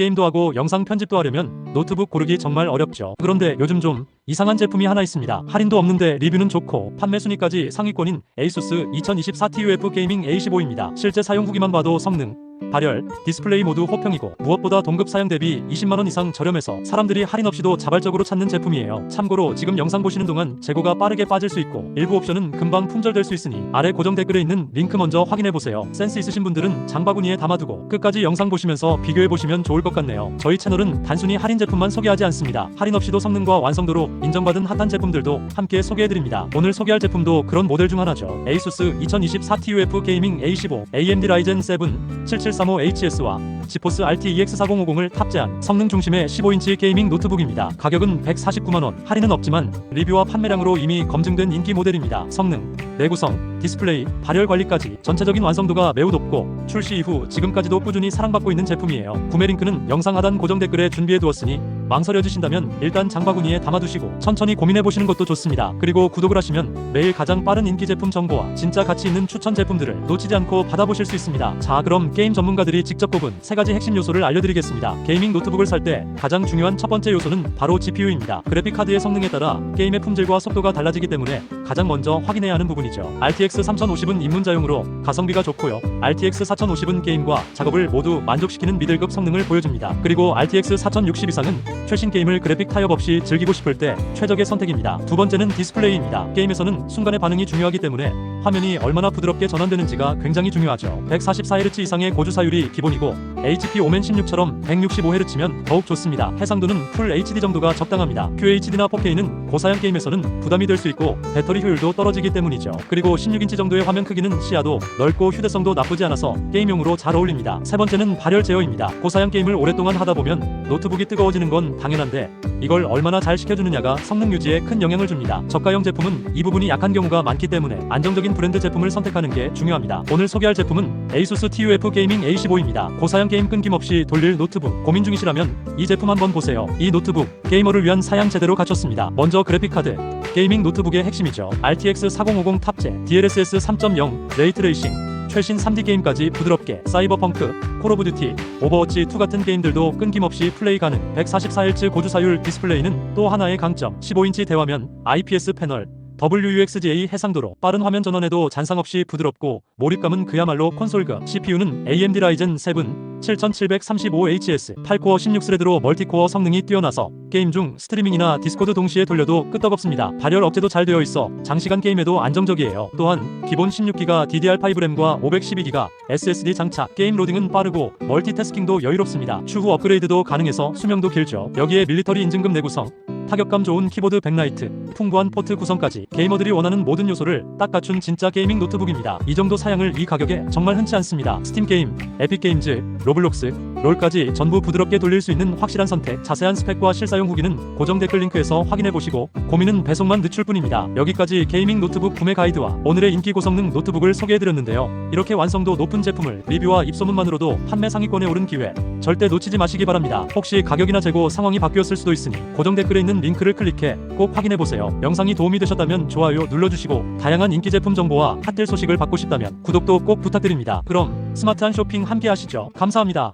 게임도 하고 영상 편집도 하려면 노트북 고르기 정말 어렵죠. 그런데 요즘 좀 이상한 제품이 하나 있습니다. 할인도 없는데 리뷰는 좋고 판매 순위까지 상위권인 ASUS 2024 TUF 게이밍 A15입니다. 실제 사용 후기만 봐도 성능, 발열, 디스플레이 모두 호평이고 무엇보다 동급 사양 대비 20만원 이상 저렴해서 사람들이 할인 없이도 자발적으로 찾는 제품이에요. 참고로 지금 영상 보시는 동안 재고가 빠르게 빠질 수 있고 일부 옵션은 금방 품절될 수 있으니 아래 고정 댓글에 있는 링크 먼저 확인해보세요. 센스 있으신 분들은 장바구니에 담아두고 끝까지 영상 보시면서 비교해보시면 좋을 것 같네요. 저희 채널은 단순히 할인 제품만 소개하지 않습니다. 할인 없이도 성능과 완성도로 인정받은 핫한 제품들도 함께 소개해드립니다. 오늘 소개할 제품도 그런 모델 중 하나죠. ASUS 2024 TUF 게이밍 A15 AMD 라이젠 7 7735HS와 지포스 RTX 4050을 탑재한 성능 중심의 15인치 게이밍 노트북입니다. 가격은 149만원, 할인은 없지만 리뷰와 판매량으로 이미 검증된 인기 모델입니다. 성능, 내구성, 디스플레이, 발열 관리까지 전체적인 완성도가 매우 높고 출시 이후 지금까지도 꾸준히 사랑받고 있는 제품이에요. 구매 링크는 영상 하단 고정 댓글에 준비해 두었으니 망설여 지신다면 일단 장바구니에 담아두시고 천천히 고민해 보시는 것도 좋습니다. 그리고 구독을 하시면 매일 가장 빠른 인기 제품 정보와 진짜 가치 있는 추천 제품들을 놓치지 않고 받아보실 수 있습니다. 자 그럼 게임 전문가들이 직접 꼽은 세 가지 핵심 요소를 알려드리겠습니다. 게이밍 노트북을 살 때 가장 중요한 첫 번째 요소는 바로 GPU입니다. 그래픽 카드의 성능에 따라 게임의 품질과 속도가 달라지기 때문에 가장 먼저 확인해야 하는 부분이죠. RTX 3050은 입문자용으로 가성비가 좋고요. RTX 4050은 게임과 작업을 모두 만족시키는 미들급 성능을 보여줍니다. 그리고 RTX 4060 이상은 최신 게임을 그래픽 타협 없이 즐기고 싶을 때 최적의 선택입니다. 두 번째는 디스플레이입니다. 게임에서는 순간의 반응이 중요하기 때문에 화면이 얼마나 부드럽게 전환되는지가 굉장히 중요하죠. 144Hz 이상의 고주 사율이 기본이고 HP 오멘 16처럼 165Hz면 더욱 좋습니다. 해상도는 풀 HD 정도가 적당합니다. QHD나 4K는 고사양 게임에서는 부담이 될 수 있고 배터리 효율도 떨어지기 때문이죠. 그리고 16인치 정도의 화면 크기는 시야도 넓고 휴대성도 나쁘지 않아서 게임용으로 잘 어울립니다. 세 번째는 발열 제어입니다. 고사양 게임을 오랫동안 하다 보면 노트북이 뜨거워지는 건 당연한데 이걸 얼마나 잘 시켜주느냐가 성능 유지에 큰 영향을 줍니다. 저가형 제품은 이 부분이 약한 경우가 많기 때문에 안정적인 브랜드 제품을 선택하는 게 중요합니다. 오늘 소개할 제품은 ASUS TUF 게이밍 A15입니다. 고사양 게임 끊김없이 돌릴 노트북 고민 중이시라면 이 제품 한번 보세요. 이 노트북 게이머를 위한 사양 제대로 갖췄습니다. 먼저 그래픽 카드 게이밍 노트북의 핵심이죠. RTX 4050 탑재 DLSS 3.0 레이트레이싱 최신 3D 게임까지 부드럽게 사이버펑크, 콜 오브 듀티, 오버워치 2 같은 게임들도 끊김없이 플레이 가능 144Hz 고주사율 디스플레이는 또 하나의 강점 15인치 대화면 IPS 패널 WUXGA 해상도로 빠른 화면 전원에도 잔상 없이 부드럽고 몰입감은 그야말로 콘솔급 CPU는 AMD 라이젠 7 7735HS 8코어 16스레드로 멀티코어 성능이 뛰어나서 게임 중 스트리밍이나 디스코드 동시에 돌려도 끄떡없습니다. 발열 억제도 잘 되어 있어 장시간 게임에도 안정적이에요. 또한 기본 16기가 DDR5 램과 512기가 SSD 장착, 게임 로딩은 빠르고 멀티태스킹도 여유롭습니다. 추후 업그레이드도 가능해서 수명도 길죠. 여기에 밀리터리 인증금 내구성, 타격감 좋은 키보드 백라이트, 풍부한 포트 구성까지 게이머들이 원하는 모든 요소를 딱 갖춘 진짜 게이밍 노트북입니다. 이 정도 사양을 이 가격에 정말 흔치 않습니다. 스팀 게임, 에픽 게임즈, 로블록스, 롤까지 전부 부드럽게 돌릴 수 있는 확실한 선택. 자세한 스펙과 실사용 후기는 고정 댓글 링크에서 확인해 보시고 고민은 배송만 늦출 뿐입니다. 여기까지 게이밍 노트북 구매 가이드와 오늘의 인기 고성능 노트북을 소개해 드렸는데요. 이렇게 완성도 높은 제품을 리뷰와 입소문만으로도 판매 상위권에 오른 기회 절대 놓치지 마시기 바랍니다. 혹시 가격이나 재고 상황이 바뀌었을 수도 있으니 고정 댓글에 링크를 클릭해 꼭 확인해 보세요. 영상이 도움이 되셨다면 좋아요 눌러주시고 다양한 인기 제품 정보와 핫딜 소식을 받고 싶다면 구독도 꼭 부탁드립니다. 그럼 스마트한 쇼핑 함께 하시죠. 감사합니다.